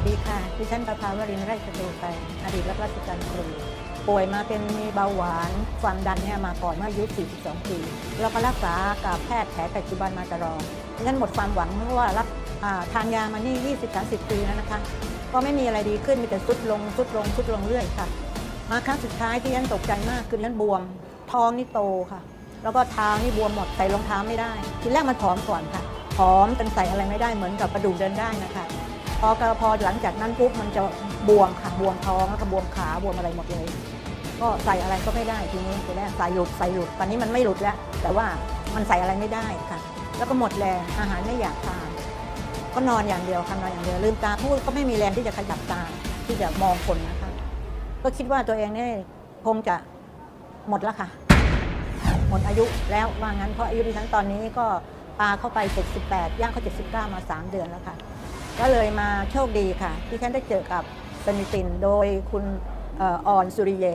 สดีค่ะ ดิฉันประภาวรินไร่ชตูไป อดีตรับราชการครู ป่วยมาเป็นมีเบาหวานความดันเนี่ยมาก่อนเมื่ออายุ 42 ปี แล้วก็รักษากับแพทย์แผนปัจจุบันมาตลอดดิฉันหมดความหวังเพราะว่ารับทานยามานี่ 20-30 ปีแล้วนะคะ ก็ไม่มีอะไรดีขึ้น มีแต่สุดลงสุดลงสุดลงเรื่อยค่ะ มาครั้งสุดท้ายที่ฉันตกใจมากคือฉันบวม ท้องนี่โตค่ะ แล้วก็เท้านี่บวมหมด ใส่รองเท้าไม่ได้ ทีแรกมันผอมก่อนค่ะ ผอมจนใส่อะไรไม่ได้ เหมือนกับกระดูกเดินได้นะคะ พอกพอหลังจากนั้นปุ๊บมันจะบวมค่ะบวมท้องแล้วก็บวมขาบวมอะไรหมดเลย ก็ใส่อะไรก็ไม่ได้ทีนี้ทีแรกใส่หลุดใส่หลุดตอนนี้มันไม่หลุดแล้ว แต่ว่ามันใส่อะไรไม่ได้ค่ะ แล้วก็หมดแรงอาหารไม่อยากทานก็นอนอย่างเดียวค่ะนอนอย่างเดียวลืมตาพูดก็ไม่มีแรงที่จะขยับตาที่จะมองคนนะคะ ก็คิดว่าตัวเองเนี่ยคงจะหมดแล้วค่ะ หมดอายุแล้วว่างั้นเพราะอายุดิฉันตอนนี้ก็ปาเข้าไป 78ย่างเข้า 79 มา 3 เดือนแล้วค่ะ ก็เลยมาโชคดีค่ะ ที่ฉันได้เจอกับสนิตินโดยคุณเอ่อออนสุริเย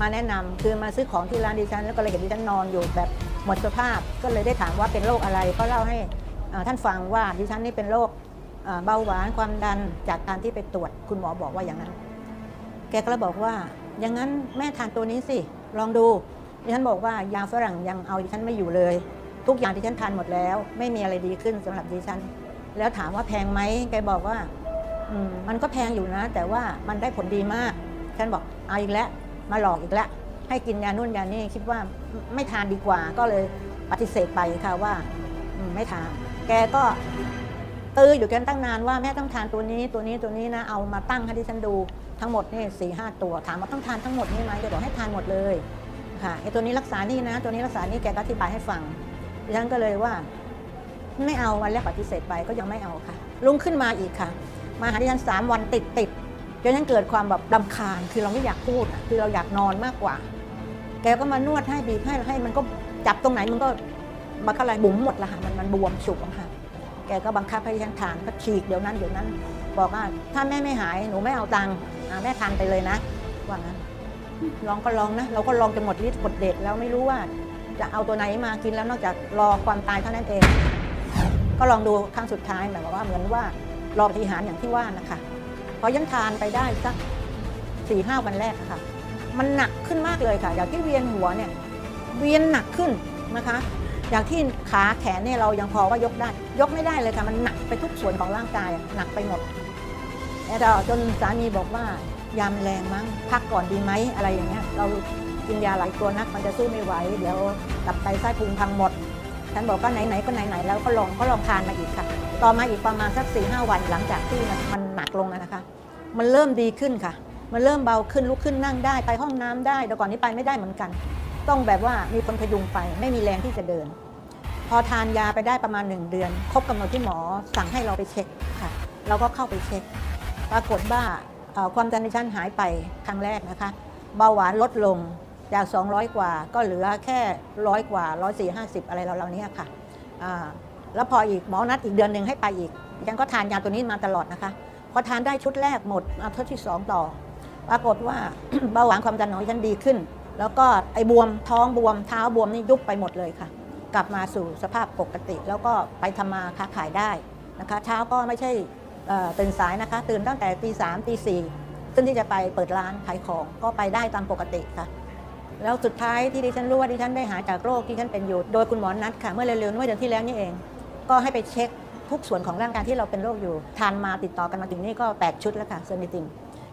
มาแนะนำคือมาซื้อของที่ร้านดิฉัน แล้วก็เลยเห็นดิฉันนอนอยู่แบบหมดสภาพ ก็เลยได้ถามว่าเป็นโรคอะไรก็เล่าให้เอ่อท่านฟังว่าดิฉันนี่เป็นโรคเอ่อเบาหวานความดันจากการที่ไปตรวจคุณหมอบอกว่าอย่างนั้น แกก็เลยบอกว่า อย่างนั้นแม่ทานตัวนี้สิ ลองดู ดิฉันบอกว่ายาฝรั่งยังเอาดิฉันไม่อยู่เลย ทุกอย่างที่ฉันทานหมดแล้ว ไม่มีอะไรดีขึ้นสำหรับดิฉัน แล้วถามว่าแพงไหมแกบอกว่าอืมมันก็แพงอยู่นะ แต่ว่ามันได้ผลดีมาก ฉันบอกเอาอีกแล้วมาหลอกอีกแล้วให้กินยานู่นยานี่คิดว่าไม่ทานดีกว่า ก็เลยปฏิเสธไปค่ะว่าอืมไม่ทานแกก็ตื้ออยู่กันตั้งนานว่าแม่ต้องทานตัวนี้ตัวนี้ตัวนี้นะเอามาตั้งให้ดิฉันดูทั้งหมดนี่สี่ห้าตัวถามว่าต้องทานทั้งหมดนี่ไหมแกบอกให้ทานหมดเลยค่ะไอ้ตัวนี้รักษานี่นะ ตัวนี้รักษานี่แกก็อธิบายให้ฟังดิฉันก็เลยว่า ไม่เอาวันแรกปฏิเสธไปก็ยังไม่เอาค่ะ ลุงขึ้นมาอีกค่ะ มาหาดิฉันสามวันติดติดจนฉันเกิดความแบบรำคาญคือเราไม่อยากพูดคือเราอยากนอนมากกว่า แกก็มานวดให้บีบให้ให้มันก็จับตรงไหนมันก็บักอะไรบุ๋มหมดละค่ะมันมันบวมฉุกค่ะ แกก็บังคับให้ฉันทานก็ฉีกเดี๋ยวนั้นเดี๋ยวนั้น บอกว่าถ้าแม่ไม่หายหนูไม่เอาตังค์แม่ทานไปเลยนะว่างั้นลองก็ลองนะ เราก็ลองจนหมดฤทธิ์หมดเดชแล้วไม่รู้ว่า จะเอาตัวไหนมากินแล้วนอกจากรอความตายเท่านั้นเอง ก็ลองดูครั้งสุดท้ายหมายความว่าเหมือนว่ารอปฏิหารอย่างที่ว่านะคะพอยันทานไปได้สักสี่ห้าวันแรกะค่ะ มันหนักขึ้นมากเลยค่ะ อย่างที่เวียนหัวเนี่ยเวียนหนักขึ้นนะคะ อย่างที่ขาแขนเนี่ยเรายังพอว่ายกได้ ยกไม่ได้เลยค่ะ มันหนักไปทุกส่วนของร่างกายหนักไปหมดแล้วจนสามีบอกว่ายามแรงมั้งพักก่อนดีไหมอะไรอย่างเงี้ยเรากินยาหลายตัวนักมันจะสู้ไม่ไหว เดี๋ยวตับไตไส้พุงพังหมด ฉันบอกก็ไหนๆก็ไหนๆแล้วก็ลองก็ลองทานมาอีกค่ะ ต่อมาอีกประมาณสักสี่ห้าวันหลังจากที่มันหนักลงนะคะ มันเริ่มดีขึ้นค่ะ มันเริ่มเบาขึ้นลุกขึ้นนั่งได้ไปห้องน้ำได้แต่ก่อนนี้ไปไม่ได้เหมือนกัน ต้องแบบว่ามีคนพยุงไปไม่มีแรงที่จะเดิน พอทานยาไปได้ประมาณ1เดือน ครบกำหนดที่หมอสั่งให้เราไปเช็คค่ะ เราก็เข้าไปเช็ค ปรากฏว่าความดันดิฉันหายไปครั้งแรกนะคะ เบาหวานลดลง จาก 200 กว่าก็เหลือแค่ร้อยกว่า1 4 50อะไรเราๆนี้ค่ะแล้วพออีกหมอนัดอีกเดือนหนึ่งให้ไปอีกฉันก็ทานยาตัวนี้มาตลอดนะคะ พอทานได้ชุดแรกหมดเอาชุดที่ 2 ต่อ ปรากฏว่าเบาหวานความดันของฉันดีขึ้น แล้วก็ไอ้บวมท้องบวมเท้าบวมนี่ยุบไปหมดเลยค่ะ กลับมาสู่สภาพปกติ แล้วก็ไปทำมาค้าขายได้นะคะเช้าก็ไม่ใช่ตื่นสายนะคะ ตื่นตั้งแต่ตีสามตีสี่ซึ่งที่จะไปเปิดร้านขายของก็ไปได้ตามปกติค่ะ แล้วสุดท้ายที่ดิฉันรู้ว่าดิฉันได้หายจากโรคที่ฉันเป็นอยู่ โดยคุณหมอนัดค่ะ เมื่อเร็วๆเมื่อเดือนที่แล้วนี่เอง ก็ให้ไปเช็คทุกส่วนของร่างกายที่เราเป็นโรคอยู่ ทานมาติดต่อกันมาถึงนี่ก็ 8 ชุดแล้วค่ะเซอร์มิติน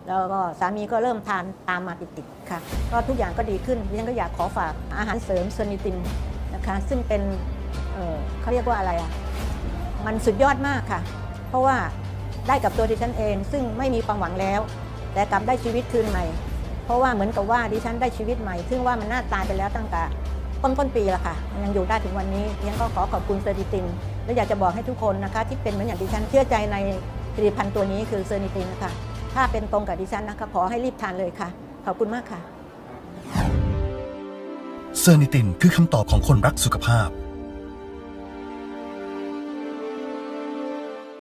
แล้วก็สามีก็เริ่มทานตามมาติดๆค่ะ ก็ทุกอย่างก็ดีขึ้นดิฉันก็อยากขอฝากอาหารเสริมเซอร์มิตินนะคะซึ่งเป็นเเขาเรียกว่าอะไรอะมันสุดยอดมากค่ะ เพราะว่าได้กับตัวดิฉันเอง ซึ่งไม่มีความหวังแล้ว แต่กลับได้ชีวิตคืนใหม่ เพราะว่าเหมือนกับว่าดิฉันได้ชีวิตใหม่ ซึ่งว่ามันน่าตายไปแล้วตั้งแต่ต้นต้นปีละค่ะมันยังอยู่ได้ถึงวันนี้ดิฉันก็ขอขอบคุณเซอร์นิติน และอยากจะบอกให้ทุกคนนะคะ ที่เป็นเหมือนอย่างดิฉันเชื่อใจในผลิตภัณฑ์ตัวนี้คือเซอร์นิตินนะคะถ้าเป็นตรงกับดิฉันนะคะขอให้รีบทานเลยค่ะ ขอบคุณมากค่ะ เซอร์นิตินคือคำตอบของคนรักสุขภาพ